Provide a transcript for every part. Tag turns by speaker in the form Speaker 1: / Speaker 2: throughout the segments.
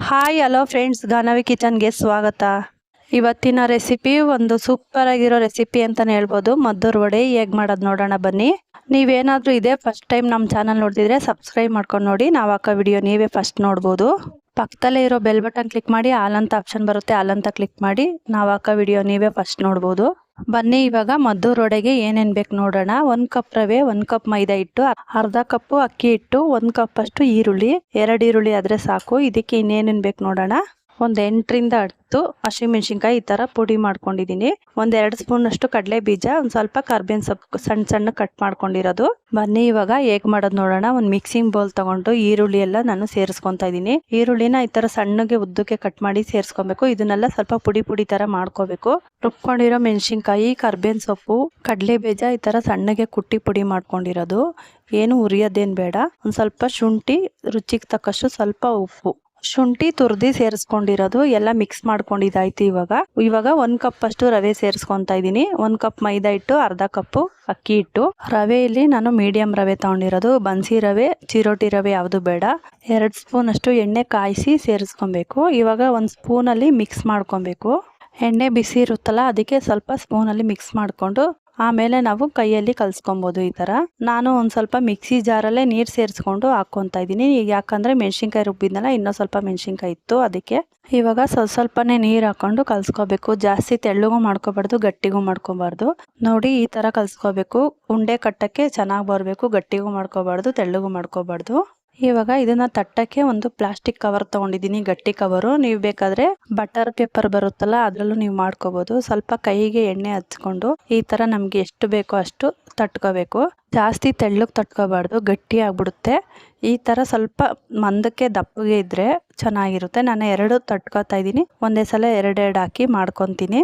Speaker 1: Hi hello friends Ganavi ಕಿಚನ್ಗೆ ಸ್ವಾಗತ. ಇವತ್ತಿನ ರೆಸಿಪಿ ಒಂದು ಸೂಪರ್ ಆಗಿರೋ ರೆಸಿಪಿ ಅಂತಲೇ ಹೇಳ್ಬೋದು. ಮದ್ದೂರು ವಡೆ ಹೇಗೆ ಮಾಡೋದು ನೋಡೋಣ ಬನ್ನಿ. ನೀವೇನಾದರೂ ಇದೇ ಫಸ್ಟ್ ಟೈಮ್ ನಮ್ಮ ಚಾನಲ್ ನೋಡ್ತಿದ್ರೆ ಸಬ್ಸ್ಕ್ರೈಬ್ ಮಾಡ್ಕೊಂಡು ನೋಡಿ. ನಾವು ಹಾಕೋ ವಿಡಿಯೋ ನೀವೇ ಫಸ್ಟ್ ನೋಡ್ಬೋದು. ಪಕ್ಕದಲ್ಲೇ ಇರೋ ಬೆಲ್ ಬಟನ್ ಕ್ಲಿಕ್ ಮಾಡಿ, ಆಲ್ ಅಂತ ಆಪ್ಷನ್ ಬರುತ್ತೆ, ಆಲ್ ಅಂತ ಕ್ಲಿಕ್ ಮಾಡಿ. ನಾವು ಹಾಕೋ ವಿಡಿಯೋ ನೀವೇ ಫಸ್ಟ್ ನೋಡ್ಬೋದು. ಬನ್ನಿ ಇವಾಗ ಮದ್ದು ರೊಡೆಗೆ ಏನೇನು ಬೇಕು ನೋಡೋಣ. ಒಂದು ಕಪ್ ರವೆ, ಒಂದು ಕಪ್ ಮೈದಾ ಹಿಟ್ಟು, ಅರ್ಧ ಕಪ್ಪು ಅಕ್ಕಿ ಹಿಟ್ಟು, ಒಂದು ಕಪ್ಪಷ್ಟು ಈರುಳ್ಳಿ, ಎರಡು ಈರುಳ್ಳಿ ಆದರೆ ಸಾಕು. ಇದಕ್ಕೆ ಇನ್ನೇನೇನು ಬೇಕು ನೋಡೋಣ. ಒಂದು ಎಂಟರಿಂದ ಹತ್ತು ಹಸಿಮೆಣ್ಸಿನ್ಕಾಯಿ ಈ ಥರ ಪುಡಿ ಮಾಡ್ಕೊಂಡಿದ್ದೀನಿ ಒಂದೆರಡು ಎರಡು ಸ್ಪೂನ್ ಅಷ್ಟು ಕಡಲೆ ಬೀಜ, ಒಂದು ಸ್ವಲ್ಪ ಕರ್ಬೇವಿನ ಸೊಪ್ಪು ಸಣ್ಣ ಸಣ್ಣ ಕಟ್ ಮಾಡ್ಕೊಂಡಿರೋದು. ಬನ್ನಿ, ಇವಾಗ ಹೇಗೆ ಮಾಡೋದು ನೋಡೋಣ. ಒಂದು ಮಿಕ್ಸಿಂಗ್ ಬೌಲ್ ತಗೊಂಡು ಈರುಳ್ಳಿ ಎಲ್ಲ ನಾನು ಸೇರಿಸ್ಕೊತಾ ಇದ್ದೀನಿ ಈರುಳ್ಳಿನ ಈ ಥರ ಸಣ್ಣಗೆ ಉದ್ದಕ್ಕೆ ಕಟ್ ಮಾಡಿ ಸೇರಿಸ್ಕೊಬೇಕು. ಇದನ್ನೆಲ್ಲ ಸ್ವಲ್ಪ ಪುಡಿ ಪುಡಿ ಥರ ಮಾಡ್ಕೋಬೇಕು. ರುಬ್ಕೊಂಡಿರೋ ಮೆಣಸಿನ್ಕಾಯಿ, ಕರ್ಬೇವಿನ ಸೊಪ್ಪು, ಕಡಲೆ ಬೀಜ ಈ ಥರ ಸಣ್ಣಗೆ ಕುಟ್ಟಿ ಪುಡಿ ಮಾಡ್ಕೊಂಡಿರೋದು. ಏನು ಉರಿಯೋದೇನು ಬೇಡ. ಒಂದು ಸ್ವಲ್ಪ ಶುಂಠಿ, ರುಚಿಗೆ ತಕ್ಕಷ್ಟು ಸ್ವಲ್ಪ ಉಪ್ಪು. ಶುಂಠಿ ತುರ್ದಿ ಸೇರಿಸ್ಕೊಂಡಿರೋದು ಎಲ್ಲ ಮಿಕ್ಸ್ ಮಾಡ್ಕೊಂಡಿದ್ದಾಯ್ತು ಇವಾಗ. ಇವಾಗ ಒಂದ್ ಕಪ್ ಅಷ್ಟು ರವೆ ಸೇರಿಸ್ಕೊಂತಾ ಇದ್ದೀನಿ. ಒಂದ್ ಕಪ್ ಮೈದಾ ಹಿಟ್ಟು, ಅರ್ಧ ಕಪ್ಪು ಅಕ್ಕಿ ಹಿಟ್ಟು. ರವೆಯಲ್ಲಿ ನಾನು ಮೀಡಿಯಂ ರವೆ ತಗೊಂಡಿರೋದು. ಬನ್ಸಿ ರವೆ, ಚಿರೋಟಿ ರವೆ ಯಾವುದು ಬೇಡ. ಎರಡು ಸ್ಪೂನ್ ಅಷ್ಟು ಎಣ್ಣೆ ಕಾಯಿಸಿ ಸೇರಿಸ್ಕೊಬೇಕು. ಇವಾಗ ಒಂದು ಸ್ಪೂನಲ್ಲಿ ಮಿಕ್ಸ್ ಮಾಡ್ಕೊಬೇಕು. ಎಣ್ಣೆ ಬಿಸಿ ಇರುತ್ತಲ್ಲ, ಅದಕ್ಕೆ ಸ್ವಲ್ಪ ಸ್ಪೂನಲ್ಲಿ ಮಿಕ್ಸ್ ಮಾಡಿಕೊಂಡು ಆಮೇಲೆ ನಾವು ಕೈಯಲ್ಲಿ ಕಲ್ಸ್ಕೊಬೋದು ಈ ಥರ. ನಾನು ಒಂದು ಸ್ವಲ್ಪ ಮಿಕ್ಸಿ ಜಾರಲ್ಲೇ ನೀರು ಸೇರಿಸ್ಕೊಂಡು ಹಾಕ್ಕೊತಾ ಇದ್ದೀನಿ. ಈಗ ಯಾಕಂದರೆ ಮೆಣಸಿನ್ಕಾಯಿ ರುಬ್ಬಿದ್ನಲ್ಲ, ಇನ್ನೂ ಸ್ವಲ್ಪ ಮೆಣಸಿನ್ಕಾಯಿ ಇತ್ತು ಅದಕ್ಕೆ. ಇವಾಗ ಸ್ವಲ್ಪ ಸ್ವಲ್ಪನೇ ನೀರು ಹಾಕ್ಕೊಂಡು ಕಲ್ಸ್ಕೋಬೇಕು. ಜಾಸ್ತಿ ತೆಳ್ಳಗೂ ಮಾಡ್ಕೋಬಾರ್ದು, ಗಟ್ಟಿಗೂ ಮಾಡ್ಕೋಬಾರ್ದು. ನೋಡಿ, ಈ ಥರ ಕಲ್ಸ್ಕೋಬೇಕು. ಉಂಡೆ ಕಟ್ಟಕ್ಕೆ ಚೆನ್ನಾಗಿ ಬರಬೇಕು, ಗಟ್ಟಿಗೂ ಮಾಡ್ಕೋಬಾರ್ದು, ತೆಳ್ಳಗೂ ಮಾಡ್ಕೋಬಾರ್ದು. ಇವಾಗ ಇದನ್ನ ತಟ್ಟಕ್ಕೆ ಒಂದು ಪ್ಲಾಸ್ಟಿಕ್ ಕವರ್ ತಗೊಂಡಿದ್ದೀನಿ, ಗಟ್ಟಿ ಕವರು. ನೀವು ಬೇಕಾದ್ರೆ ಬಟರ್ ಪೇಪರ್ ಬರುತ್ತಲ್ಲ, ಅದ್ರಲ್ಲೂ ನೀವು ಮಾಡ್ಕೋಬಹುದು ಸ್ವಲ್ಪ ಕೈಗೆ ಎಣ್ಣೆ ಹಚ್ಕೊಂಡು ಈ ತರ ನಮ್ಗೆ ಎಷ್ಟು ಬೇಕೋ ಅಷ್ಟು ತಟ್ಕೋಬೇಕು. ಜಾಸ್ತಿ ತೆಳ್ಳಗೆ ತಟ್ಕೋಬಾರ್ದು, ಗಟ್ಟಿ ಆಗ್ಬಿಡುತ್ತೆ. ಈ ತರ ಸ್ವಲ್ಪ ಮಂದಕ್ಕೆ ದಪ್ಪಗೆ ಇದ್ರೆ ಚೆನ್ನಾಗಿರುತ್ತೆ. ನಾನು ಎರಡು ತಟ್ಕೋತಾ ಇದ್ದೀನಿ. ಒಂದೇ ಸಲ ಎರಡೆರಡು ಹಾಕಿ ಮಾಡ್ಕೊತೀನಿ.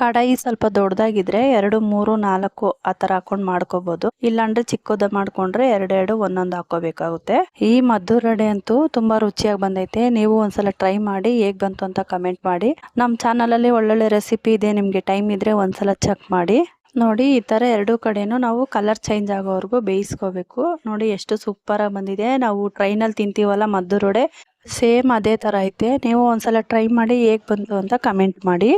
Speaker 1: ಕಡಾಯಿ ಸ್ವಲ್ಪ ದೊಡ್ಡದಾಗಿದ್ರೆ ಎರಡು, ಮೂರು, ನಾಲ್ಕು ಆ ಥರ ಹಾಕೊಂಡು ಮಾಡ್ಕೋಬಹುದು ಇಲ್ಲಾಂದ್ರೆ ಚಿಕ್ಕದ ಮಾಡ್ಕೊಂಡ್ರೆ ಎರಡೆರಡು ಒಂದೊಂದು ಹಾಕೋಬೇಕಾಗುತ್ತೆ ಈ ಮದ್ದೂರಡೆ ಅಂತೂ ತುಂಬಾ ರುಚಿಯಾಗಿ ಬಂದೈತೆ. ನೀವು ಒಂದ್ಸಲ ಟ್ರೈ ಮಾಡಿ, ಹೇಗ್ ಬಂತು ಅಂತ ಕಮೆಂಟ್ ಮಾಡಿ. ನಮ್ಮ ಚಾನಲಲ್ಲಿ ಒಳ್ಳೊಳ್ಳೆ ರೆಸಿಪಿ ಇದೆ, ನಿಮಗೆ ಟೈಮ್ ಇದ್ರೆ ಒಂದ್ಸಲ ಚೆಕ್ ಮಾಡಿ. ನೋಡಿ, ಈ ಥರ ಎರಡು ಕಡೆನೂ ನಾವು ಕಲರ್ ಚೇಂಜ್ ಆಗೋವರೆಗೂ ಬೇಯಿಸ್ಕೋಬೇಕು. ನೋಡಿ, ಎಷ್ಟು ಸೂಪರಾಗಿ ಬಂದಿದೆ. ನಾವು ಟ್ರೈನಲ್ಲಿ ತಿಂತೀವಲ್ಲ ಮದ್ದೂರೊಡೆ ಸೇಮ್ ಅದೇ ಥರ ಐತೆ. ನೀವು ಒಂದ್ಸಲ ಟ್ರೈ ಮಾಡಿ ಹೇಗೆ ಬಂತು ಅಂತ ಕಮೆಂಟ್ ಮಾಡಿ.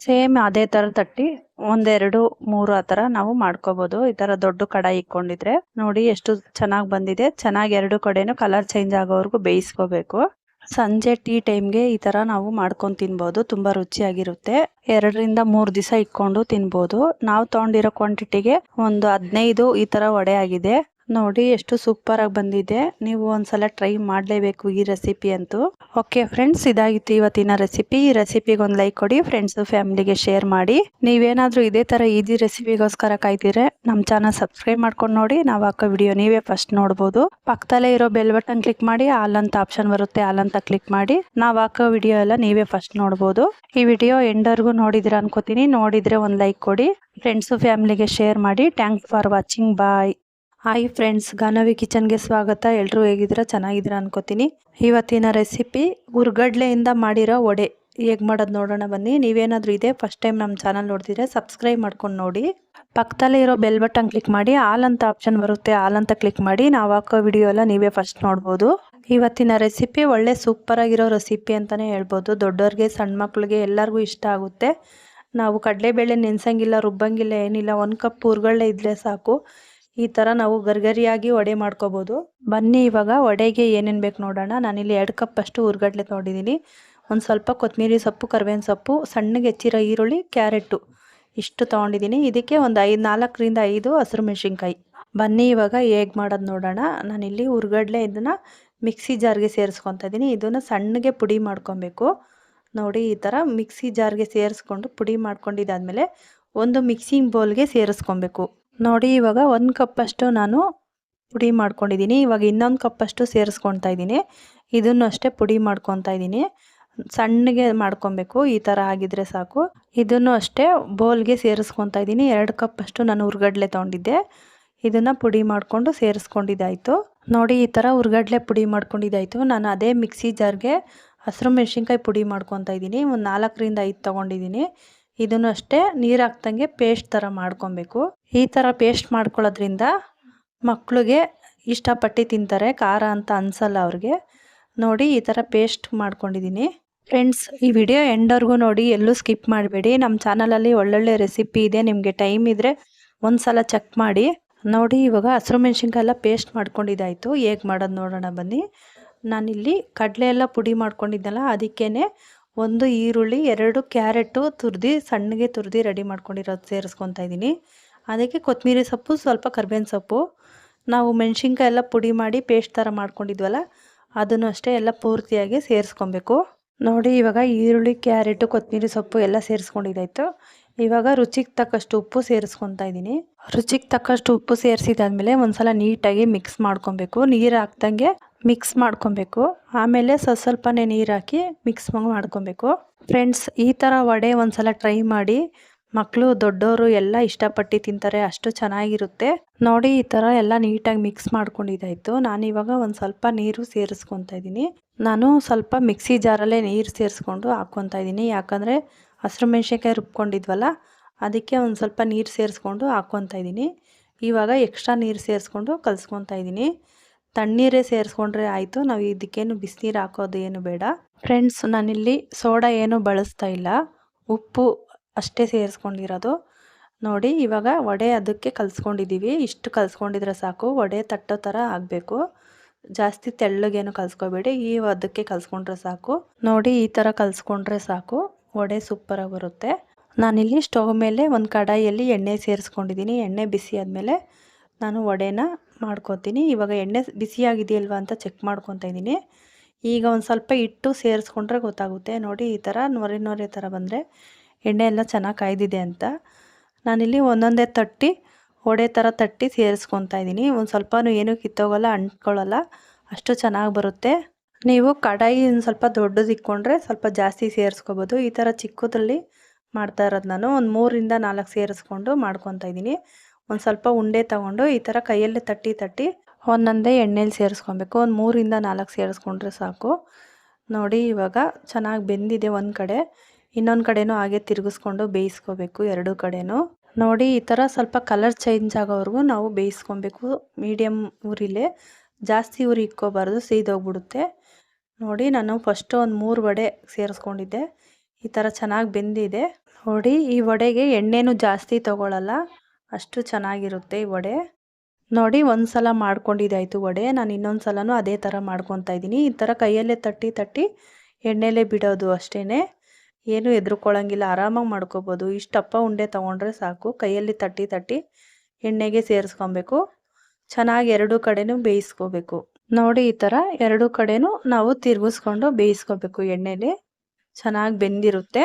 Speaker 1: ಸೇಮ್ ಅದೇ ತರ ತಟ್ಟಿ, ಒಂದೆರಡು, ಮೂರು ಆ ತರ ನಾವು ಮಾಡ್ಕೋಬಹುದು ಈ ತರ ದೊಡ್ಡ ಕಡಾಯಿ ಇಕ್ಕೊಂಡಿದ್ರೆ ನೋಡಿ ಎಷ್ಟು ಚೆನ್ನಾಗಿ ಬಂದಿದೆ. ಚೆನ್ನಾಗಿ ಎರಡು ಕಡೆನು ಕಲರ್ ಚೇಂಜ್ ಆಗೋವರೆಗೂ ಬೇಯಿಸ್ಕೋಬೇಕು. ಸಂಜೆ ಟೀ ಟೈಮ್ಗೆ ಈ ತರ ನಾವು ಮಾಡ್ಕೊಂಡು ತಿನ್ಬೋದು. ತುಂಬಾ ರುಚಿಯಾಗಿರುತ್ತೆ. ಎರಡರಿಂದ ಮೂರು ದಿವಸ ಇಟ್ಕೊಂಡು ತಿನ್ಬೋದು. ನಾವು ತಗೊಂಡಿರೋ ಕ್ವಾಂಟಿಟಿಗೆ ಒಂದು ಹದಿನೈದು ಈ ತರ ವಡೆ ಆಗಿದೆ. ನೋಡಿ ಎಷ್ಟು ಸೂಪರ್ ಆಗಿ ಬಂದಿದೆ. ನೀವು ಒಂದ್ಸಲ ಟ್ರೈ ಮಾಡಲೇಬೇಕು ಈ ರೆಸಿಪಿ ಅಂತೂ. ಓಕೆ ಫ್ರೆಂಡ್ಸ್ ಇದಾಗಿತ್ತು ಇವತ್ತಿನ ರೆಸಿಪಿ ಈ ರೆಸಿಪಿಗೆ ಒಂದು ಲೈಕ್ ಕೊಡಿ ಫ್ರೆಂಡ್ಸ್ ಫ್ಯಾಮಿಲಿಗೆ ಶೇರ್ ಮಾಡಿ. ನೀವೇನಾದ್ರೂ ಇದೇ ತರ ಈಜಿ ರೆಸಿಪಿಗೋಸ್ಕರ ಕಾಯ್ತಿದ್ರೆ ನಮ್ಮ ಚಾನಲ್ ಸಬ್ಸ್ಕ್ರೈಬ್ ಮಾಡ್ಕೊಂಡು ನೋಡಿ. ನಾವು ಹಾಕೋ ವಿಡಿಯೋ ನೀವೇ ಫಸ್ಟ್ ನೋಡ್ಬೋದು. ಪಕ್ಕದಲ್ಲೇ ಇರೋ ಬೆಲ್ ಬಟನ್ ಕ್ಲಿಕ್ ಮಾಡಿ ಆಲ್ ಅಂತ ಆಪ್ಷನ್ ಬರುತ್ತೆ ಆಲ್ ಅಂತ ಕ್ಲಿಕ್ ಮಾಡಿ. ನಾವು ಹಾಕೋ ವಿಡಿಯೋ ಎಲ್ಲ ನೀವೇ ಫಸ್ಟ್ ನೋಡ್ಬೋದು. ಈ ವಿಡಿಯೋ ಎಂಡರ್ಗೂ ನೋಡಿದಿರ ಅನ್ಕೋತೀನಿ. ನೋಡಿದ್ರೆ ಒಂದು ಲೈಕ್ ಕೊಡಿ. ಫ್ರೆಂಡ್ಸು ಫ್ಯಾಮಿಲಿಗೆ ಶೇರ್ ಮಾಡಿ. Thanks for watching bye hi friends Ganavi ಕಿಚನ್ಗೆ ಸ್ವಾಗತ. ಎಲ್ಲರೂ ಹೇಗಿದ್ದೀರಾ? ಚೆನ್ನಾಗಿದ್ದೀರಾ ಅನ್ಕೋತೀನಿ. ಇವತ್ತಿನ ರೆಸಿಪಿ ಹುರ್ಗಡ್ಲೆಯಿಂದ ಮಾಡಿರೋ ವಡೆ. ಹೇಗೆ ಮಾಡೋದು ನೋಡೋಣ ಬನ್ನಿ. ನೀವೇನಾದರೂ ಇದೆ ಫಸ್ಟ್ ಟೈಮ್ ನಮ್ಮ ಚಾನಲ್ ನೋಡ್ತಿದ್ರೆ ಸಬ್ಸ್ಕ್ರೈಬ್ ಮಾಡ್ಕೊಂಡು ನೋಡಿ. ಪಕ್ಕದಲ್ಲೇ ಇರೋ ಬೆಲ್ ಬಟನ್ ಕ್ಲಿಕ್ ಮಾಡಿ ಆಲ್ ಅಂತ ಆಪ್ಷನ್ ಬರುತ್ತೆ ಆಲ್ ಅಂತ ಕ್ಲಿಕ್ ಮಾಡಿ, ನಾವು ಹಾಕೋ ವಿಡಿಯೋ ಎಲ್ಲ ನೀವೇ ಫಸ್ಟ್ ನೋಡ್ಬೋದು. ಇವತ್ತಿನ ರೆಸಿಪಿ ಒಳ್ಳೆ ಸೂಪರ್ ಆಗಿರೋ ರೆಸಿಪಿ ಅಂತಲೇ ಹೇಳ್ಬೋದು. ದೊಡ್ಡವ್ರಿಗೆ ಸಣ್ಣ ಮಕ್ಳಿಗೆ ಎಲ್ಲರಿಗೂ ಇಷ್ಟ ಆಗುತ್ತೆ. ನಾವು ಕಡಲೆಬೇಳೆ ನೆನೆಸಂಗಿಲ್ಲ, ರುಬ್ಬಂಗಿಲ್ಲ, ಏನಿಲ್ಲ, ಒಂದು ಕಪ್ ಉರ್ಗಡ್ಲೆ ಇದ್ದರೆ ಸಾಕು. ಈ ಥರ ನಾವು ಗರ್ಗರಿಯಾಗಿ ವಡೆ ಮಾಡ್ಕೋಬೋದು. ಬನ್ನಿ ಇವಾಗ ವಡೆಗೆ ಏನೇನು ಬೇಕು ನೋಡೋಣ. ನಾನಿಲ್ಲಿ ಎರಡು ಕಪ್ ಅಷ್ಟು ಉರ್ಗಡ್ಲೆ ತೊಗೊಂಡಿದ್ದೀನಿ. ಒಂದು ಸ್ವಲ್ಪ ಕೊತ್ತಂಬರಿ ಸೊಪ್ಪು ಕರಿಬೇವಿನ ಸೊಪ್ಪು, ಸಣ್ಣಗೆ ಹೆಚ್ಚಿರೋ ಈರುಳ್ಳಿ ಕ್ಯಾರೆಟು ಇಷ್ಟು ತೊಗೊಂಡಿದ್ದೀನಿ. ಇದಕ್ಕೆ ಒಂದು ಐದು ನಾಲ್ಕರಿಂದ ಐದು ಹಸಿರು ಮೆಣಸಿನ್ಕಾಯಿ. ಬನ್ನಿ ಇವಾಗ ಹೇಗೆ ಮಾಡೋದು ನೋಡೋಣ. ನಾನಿಲ್ಲಿ ಉರ್ಗಡ್ಲೆ ಇದನ್ನು ಮಿಕ್ಸಿ ಜಾರ್ಗೆ ಸೇರಿಸ್ಕೊತಾ ಇದ್ದೀನಿ. ಇದನ್ನು ಸಣ್ಣಗೆ ಪುಡಿ ಮಾಡ್ಕೊಬೇಕು. ನೋಡಿ ಈ ಥರ ಮಿಕ್ಸಿ ಜಾರ್ಗೆ ಸೇರಿಸ್ಕೊಂಡು ಪುಡಿ ಮಾಡ್ಕೊಂಡಿದ್ದಾದಮೇಲೆ ಒಂದು ಮಿಕ್ಸಿಂಗ್ ಬೌಲ್ಗೆ ಸೇರಿಸ್ಕೊಬೇಕು. ನೋಡಿ, ಇವಾಗ ಒಂದು ಕಪ್ಪಷ್ಟು ನಾನು ಪುಡಿ ಮಾಡ್ಕೊಂಡಿದ್ದೀನಿ. ಇವಾಗ ಇನ್ನೊಂದು ಕಪ್ಪಷ್ಟು ಸೇರಿಸ್ಕೊತಾ ಇದ್ದೀನಿ. ಇದನ್ನು ಅಷ್ಟೇ ಪುಡಿ ಮಾಡ್ಕೊತಾ ಇದ್ದೀನಿ. ಸಣ್ಣಗೆ ಮಾಡ್ಕೊಬೇಕು, ಈ ಥರ ಆಗಿದ್ರೆ ಸಾಕು. ಇದನ್ನು ಅಷ್ಟೇ ಬೌಲ್ಗೆ ಸೇರಿಸ್ಕೊತಾ ಇದ್ದೀನಿ. ಎರಡು ಕಪ್ಪಷ್ಟು ನಾನು ಉರ್ಗಡ್ಲೆ ತೊಗೊಂಡಿದ್ದೆ. ಇದನ್ನು ಪುಡಿ ಮಾಡಿಕೊಂಡು ಸೇರಿಸ್ಕೊಂಡಿದ್ದಾಯಿತು. ನೋಡಿ, ಈ ಥರ ಉರ್ಗಡ್ಲೆ ಪುಡಿ ಮಾಡ್ಕೊಂಡಿದ್ದಾಯಿತು. ನಾನು ಅದೇ ಮಿಕ್ಸಿ ಜಾರ್ಗೆ ಹಸಿರು ಮೆಣಸಿನ್ಕಾಯಿ ಪುಡಿ ಮಾಡ್ಕೊತಾ ಇದ್ದೀನಿ. ಒಂದು ನಾಲ್ಕರಿಂದ ಐದು ತೊಗೊಂಡಿದ್ದೀನಿ. ಇದನ್ನು ಅಷ್ಟೇ ನೀರು ಹಾಕ್ದಂಗೆ ಪೇಸ್ಟ್ ಥರ ಮಾಡ್ಕೊಬೇಕು. ಈ ಥರ ಪೇಸ್ಟ್ ಮಾಡ್ಕೊಳ್ಳೋದ್ರಿಂದ ಮಕ್ಕಳಿಗೆ ಇಷ್ಟಪಟ್ಟು ತಿಂತಾರೆ, ಖಾರ ಅಂತ ಅನಿಸಲ್ಲ ಅವ್ರಿಗೆ. ನೋಡಿ ಈ ಥರ ಪೇಸ್ಟ್ ಮಾಡ್ಕೊಂಡಿದ್ದೀನಿ. ಫ್ರೆಂಡ್ಸ್, ಈ ವಿಡಿಯೋ ಎಂಡವ್ರಿಗೂ ನೋಡಿ, ಎಲ್ಲೂ ಸ್ಕಿಪ್ ಮಾಡಬೇಡಿ. ನಮ್ಮ ಚಾನಲಲ್ಲಿ ಒಳ್ಳೊಳ್ಳೆ ರೆಸಿಪಿ ಇದೆ, ನಿಮಗೆ ಟೈಮ್ ಇದ್ದರೆ ಒಂದು ಸಲ ಚೆಕ್ ಮಾಡಿ. ನೋಡಿ, ಇವಾಗ ಹಸಿರು ಮೆಣಸಿನ್ಕಾಯೆಲ್ಲ ಪೇಸ್ಟ್ ಮಾಡ್ಕೊಂಡಿದ್ದಾಯಿತು. ಹೇಗೆ ಮಾಡೋದು ನೋಡೋಣ ಬನ್ನಿ. ನಾನಿಲ್ಲಿ ಕಡಲೆ ಎಲ್ಲ ಪುಡಿ ಮಾಡ್ಕೊಂಡಿದ್ದಲ್ಲ ಅದಕ್ಕೇ ಒಂದು ಈರುಳ್ಳಿ, ಎರಡು ಕ್ಯಾರೆಟು ತುರಿದು, ಸಣ್ಣಗೆ ತುರಿದು ರೆಡಿ ಮಾಡ್ಕೊಂಡಿರೋದು ಸೇರಿಸ್ಕೊತಾ ಇದ್ದೀನಿ. ಅದಕ್ಕೆ ಕೊತ್ತಂಬರಿ ಸೊಪ್ಪು, ಸ್ವಲ್ಪ ಕರ್ಬೇವಿನ ಸೊಪ್ಪು. ನಾವು ಮೆಣಸಿನ್ಕಾಯಿ ಎಲ್ಲ ಪುಡಿ ಮಾಡಿ ಪೇಸ್ಟ್ ಥರ ಮಾಡ್ಕೊಂಡಿದ್ವಲ್ಲ, ಅದನ್ನು ಅಷ್ಟೇ ಎಲ್ಲ ಪೂರ್ತಿಯಾಗಿ ಸೇರಿಸ್ಕೊಬೇಕು. ನೋಡಿ, ಇವಾಗ ಈರುಳ್ಳಿ, ಕ್ಯಾರೆಟು ಕೊತ್ತಂಬರಿ ಸೊಪ್ಪು ಎಲ್ಲ ಸೇರಿಸ್ಕೊಂಡಿದ್ದಾಯ್ತು. ಇವಾಗ ರುಚಿಗೆ ತಕ್ಕಷ್ಟು ಉಪ್ಪು ಸೇರಿಸ್ಕೊತಾ ಇದ್ದೀನಿ. ರುಚಿಗೆ ತಕ್ಕಷ್ಟು ಉಪ್ಪು ಸೇರಿಸಿದಾದ್ಮೇಲೆ ಒಂದ್ಸಲ ನೀಟಾಗಿ ಮಿಕ್ಸ್ ಮಾಡ್ಕೊಬೇಕು. ನೀರು ಹಾಕ್ದಂಗೆ ಮಿಕ್ಸ್ ಮಾಡ್ಕೊಬೇಕು. ಆಮೇಲೆ ಸ್ವಲ್ಪ ಸ್ವಲ್ಪನೇ ನೀರು ಹಾಕಿ ಮಿಕ್ಸ್ ಮಾಡ್ಕೊಬೇಕು. ಫ್ರೆಂಡ್ಸ್, ಈ ಥರ ವಡೆ ಒಂದ್ಸಲ ಟ್ರೈ ಮಾಡಿ. ಮಕ್ಕಳು ದೊಡ್ಡವರು ಎಲ್ಲ ಇಷ್ಟಪಟ್ಟು ತಿಂತಾರೆ. ಅಷ್ಟು ಚೆನ್ನಾಗಿರುತ್ತೆ. ನೋಡಿ, ಈ ಥರ ಎಲ್ಲ ನೀಟಾಗಿ ಮಿಕ್ಸ್ ಮಾಡ್ಕೊಂಡಿದ್ದಾಯಿತು. ನಾನು ಇವಾಗ ಒಂದು ಸ್ವಲ್ಪ ನೀರು ಸೇರಿಸ್ಕೊತಾ ಇದ್ದೀನಿ. ನಾನು ಸ್ವಲ್ಪ ಮಿಕ್ಸಿ ಜಾರಲ್ಲೇ ನೀರು ಸೇರಿಸ್ಕೊಂಡು ಹಾಕ್ಕೊತಾ ಇದ್ದೀನಿ. ಯಾಕಂದರೆ ಹಸಿರು ಮೆಣ್ಸಿನ್ಕಾಯಿ ರುಬ್ಕೊಂಡಿದ್ವಲ್ಲ, ಅದಕ್ಕೆ ಒಂದು ಸ್ವಲ್ಪ ನೀರು ಸೇರಿಸ್ಕೊಂಡು ಹಾಕ್ಕೊತಾ ಇದ್ದೀನಿ. ಇವಾಗ ಎಕ್ಸ್ಟ್ರಾ ನೀರು ಸೇರಿಸ್ಕೊಂಡು ಕಲಿಸ್ಕೊತಾ ಇದ್ದೀನಿ. ತಣ್ಣೀರೇ ಸೇರಿಸ್ಕೊಂಡ್ರೆ ಆಯಿತು. ನಾವು ಇದಕ್ಕೇನು ಬಿಸಿನೀರು ಹಾಕೋದು ಏನು ಬೇಡ. ಫ್ರೆಂಡ್ಸ್ ನಾನಿಲ್ಲಿ ಸೋಡಾ ಏನು ಬಳಸ್ತಾ ಇಲ್ಲ. ಉಪ್ಪು ಅಷ್ಟೇ ಸೇರಿಸ್ಕೊಂಡಿರೋದು. ನೋಡಿ, ಇವಾಗ ವಡೆ ಅದಕ್ಕೆ ಕಲಿಸ್ಕೊಂಡಿದ್ದೀವಿ ಇಷ್ಟು ಕಲಿಸ್ಕೊಂಡಿದ್ರೆ ಸಾಕು. ವಡೆ ತಟ್ಟೋ ಥರ ಆಗಬೇಕು. ಜಾಸ್ತಿ ತೆಳ್ಳಗೇನು ಕಲಿಸ್ಕೋಬೇಡಿ. ಈ ಅದಕ್ಕೆ ಕಲಿಸ್ಕೊಂಡ್ರೆ ಸಾಕು. ನೋಡಿ, ಈ ಥರ ಕಲಿಸ್ಕೊಂಡ್ರೆ ಸಾಕು. ವಡೆ ಸೂಪರಾಗಿ ಬರುತ್ತೆ. ನಾನಿಲ್ಲಿ ಸ್ಟವ್ ಮೇಲೆ ಒಂದು ಕಡಾಯಿಯಲ್ಲಿ ಎಣ್ಣೆ ಸೇರಿಸ್ಕೊಂಡಿದ್ದೀನಿ ಎಣ್ಣೆ ಬಿಸಿ ಆದಮೇಲೆ ನಾನು ವಡೆನ ಮಾಡ್ಕೊತೀನಿ. ಇವಾಗ ಎಣ್ಣೆ ಬಿಸಿಯಾಗಿದೆಯಲ್ವ ಅಂತ ಚೆಕ್ ಮಾಡ್ಕೊತಾ ಇದ್ದೀನಿ. ಈಗ ಒಂದು ಸ್ವಲ್ಪ ಇಟ್ಟು ಸೇರಿಸ್ಕೊಂಡ್ರೆ ಗೊತ್ತಾಗುತ್ತೆ. ನೋಡಿ ಈ ಥರ ನೊರೆ ನೊರೆ ಥರ ಬಂದರೆ ಎಣ್ಣೆ ಎಲ್ಲ ಚೆನ್ನಾಗಿ ಕಾಯ್ದಿದೆ ಅಂತ. ನಾನಿಲ್ಲಿ ಒಂದೊಂದೇ ತಟ್ಟಿ ಒಡೆ ಥರ ತಟ್ಟಿ ಸೇರಿಸ್ಕೊತಾ ಇದ್ದೀನಿ. ಒಂದು ಸ್ವಲ್ಪನೂ ಏನೂ ಕಿತ್ತೋಗಲ್ಲ, ಅಂಟ್ಕೊಳ್ಳಲ್ಲ. ಅಷ್ಟು ಚೆನ್ನಾಗಿ ಬರುತ್ತೆ. ನೀವು ಕಡಾಯಿ ಒಂದು ಸ್ವಲ್ಪ ದೊಡ್ಡದು ಇಕ್ಕೊಂಡ್ರೆ ಸ್ವಲ್ಪ ಜಾಸ್ತಿ ಸೇರಿಸ್ಕೋಬೋದು. ಈ ಥರ ಚಿಕ್ಕದ್ರಲ್ಲಿ ಮಾಡ್ತಾ ಇರೋದು ನಾನು. ಒಂದು ಮೂರಿಂದ ನಾಲ್ಕು ಸೇರಿಸ್ಕೊಂಡು ಮಾಡ್ಕೊತಾ ಇದ್ದೀನಿ. ಒಂದು ಸ್ವಲ್ಪ ಉಂಡೆ ತಗೊಂಡು ಈ ಥರ ಕೈಯಲ್ಲಿ ತಟ್ಟಿ ತಟ್ಟಿ ಒಂದೊಂದೇ ಎಣ್ಣೆಲಿ ಸೇರಿಸ್ಕೊಬೇಕು. ಒಂದು ಮೂರಿಂದ ನಾಲ್ಕು ಸೇರಿಸ್ಕೊಂಡ್ರೆ ಸಾಕು. ನೋಡಿ ಇವಾಗ ಚೆನ್ನಾಗಿ ಬೆಂದಿದೆ ಒಂದು ಕಡೆ. ಇನ್ನೊಂದು ಕಡೆನೂ ಹಾಗೆ ತಿರುಗಿಸ್ಕೊಂಡು ಬೇಯಿಸ್ಕೋಬೇಕು ಎರಡು ಕಡೆನೂ. ನೋಡಿ ಈ ಥರ ಸ್ವಲ್ಪ ಕಲರ್ ಚೇಂಜ್ ಆಗೋವರೆಗೂ ನಾವು ಬೇಯಿಸ್ಕೊಬೇಕು. ಮೀಡಿಯಮ್ ಊರಿಲೇ ಜಾಸ್ತಿ ಊರಿ ಇಕ್ಕೋಬಾರ್ದು ಸೀದೋಗ್ಬಿಡುತ್ತೆ. ನೋಡಿ ನಾನು ಫಸ್ಟು ಒಂದು ಮೂರು ವಡೆ ಸೇರಿಸ್ಕೊಂಡಿದ್ದೆ. ಈ ಥರ ಚೆನ್ನಾಗಿ ಬೆಂದಿದೆ. ನೋಡಿ ಈ ವಡೆಗೆ ಎಣ್ಣೆನೂ ಜಾಸ್ತಿ ತೊಗೊಳಲ್ಲ. ಅಷ್ಟು ಚೆನ್ನಾಗಿರುತ್ತೆ ಈ ವಡೆ. ನೋಡಿ ಒಂದು ಸಲ ಮಾಡ್ಕೊಂಡಿದ್ದಾಯಿತು ವಡೆ. ನಾನು ಇನ್ನೊಂದು ಸಲನೂ ಅದೇ ಥರ ಮಾಡ್ಕೊತಾ ಇದ್ದೀನಿ. ಈ ಥರ ಕೈಯಲ್ಲೇ ತಟ್ಟಿ ತಟ್ಟಿ ಎಣ್ಣೆಲೇ ಬಿಡೋದು ಅಷ್ಟೇ ಏನು ಹೆದ್ರುಕೊಳ್ಳಂಗಿಲ್ಲ. ಆರಾಮಾಗಿ ಮಾಡ್ಕೋಬೋದು. ಇಷ್ಟಪ್ಪ ಉಂಡೆ ತೊಗೊಂಡ್ರೆ ಸಾಕು. ಕೈಯಲ್ಲಿ ತಟ್ಟಿ ತಟ್ಟಿ ಎಣ್ಣೆಗೆ ಸೇರಿಸ್ಕೊಬೇಕು. ಚೆನ್ನಾಗಿ ಎರಡು ಕಡೆನೂ ಬೇಯಿಸ್ಕೋಬೇಕು. ನೋಡಿ, ಈ ಥರ ಎರಡು ಕಡೆನೂ ನಾವು ತಿರುಗಿಸ್ಕೊಂಡು ಬೇಯಿಸ್ಕೋಬೇಕು ಎಣ್ಣೆಲಿ. ಚೆನ್ನಾಗಿ ಬೆಂದಿರುತ್ತೆ.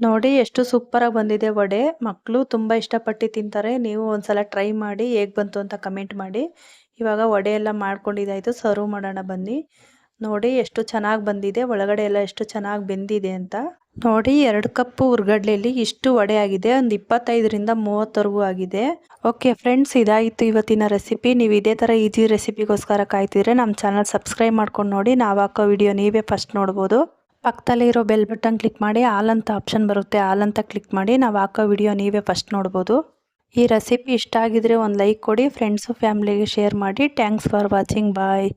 Speaker 1: ನೋಡಿ ಎಷ್ಟು ಸೂಪರಾಗಿ ಬಂದಿದೆ ವಡೆ. ಮಕ್ಕಳು ತುಂಬ ಇಷ್ಟಪಟ್ಟು ತಿಂತಾರೆ. ನೀವು ಒಂದ್ಸಲ ಟ್ರೈ ಮಾಡಿ, ಹೇಗೆ ಬಂತು ಅಂತ ಕಮೆಂಟ್ ಮಾಡಿ. ಇವಾಗ ವಡೆ ಎಲ್ಲ ಮಾಡ್ಕೊಂಡಿದ್ದಾಯಿತು. ಸರ್ವ್ ಮಾಡೋಣ ಬನ್ನಿ. ನೋಡಿ ಎಷ್ಟು ಚೆನ್ನಾಗಿ ಬಂದಿದೆ. ಒಳಗಡೆ ಎಲ್ಲ ಎಷ್ಟು ಚೆನ್ನಾಗಿ ಬೆಂದಿದೆ ಅಂತ. ನೋಡಿ ಎರಡು ಕಪ್ಪು ಉರ್ಗಡ್ಲೆಯಲ್ಲಿ ಇಷ್ಟು ವಡೆ ಆಗಿದೆ. ಒಂದು ಇಪ್ಪತ್ತೈದರಿಂದ ಮೂವತ್ತರೆಗೂ ಆಗಿದೆ. ಓಕೆ ಫ್ರೆಂಡ್ಸ್, ಇದಾಯಿತು ಇವತ್ತಿನ ರೆಸಿಪಿ. ನೀವು ಇದೇ ಥರ ಈಜಿ ರೆಸಿಪಿಗೋಸ್ಕರ ಕಾಯ್ತಿದ್ರೆ ನಮ್ಮ ಚಾನಲ್ ಸಬ್ಸ್ಕ್ರೈಬ್ ಮಾಡ್ಕೊಂಡು ನೋಡಿ. ನಾವು ಹಾಕೋ ವಿಡಿಯೋ ನೀವೇ ಫಸ್ಟ್ ನೋಡ್ಬೋದು. ಪಕ್ಕದಲ್ಲೇ ಇರೋ ಬೆಲ್ ಬಟನ್ ಕ್ಲಿಕ್ ಮಾಡಿ ಆಲ್ ಅಂತ ಆಪ್ಷನ್ ಬರುತ್ತೆ ಆಲ್ ಅಂತ ಕ್ಲಿಕ್ ಮಾಡಿ, ನಾವು ಹಾಕೋ ವಿಡಿಯೋ ನೀವೇ ಫಸ್ಟ್ ನೋಡ್ಬೋದು. ಈ ರೆಸಿಪಿ ಇಷ್ಟ ಆಗಿದ್ರೆ ಒಂದು ಲೈಕ್ ಕೊಡಿ ಫ್ರೆಂಡ್ಸು ಫ್ಯಾಮ್ಲಿಗೆ ಶೇರ್ ಮಾಡಿ ಥ್ಯಾಂಕ್ಸ್ ಫಾರ್ ವಾಚಿಂಗ್ ಬಾಯ್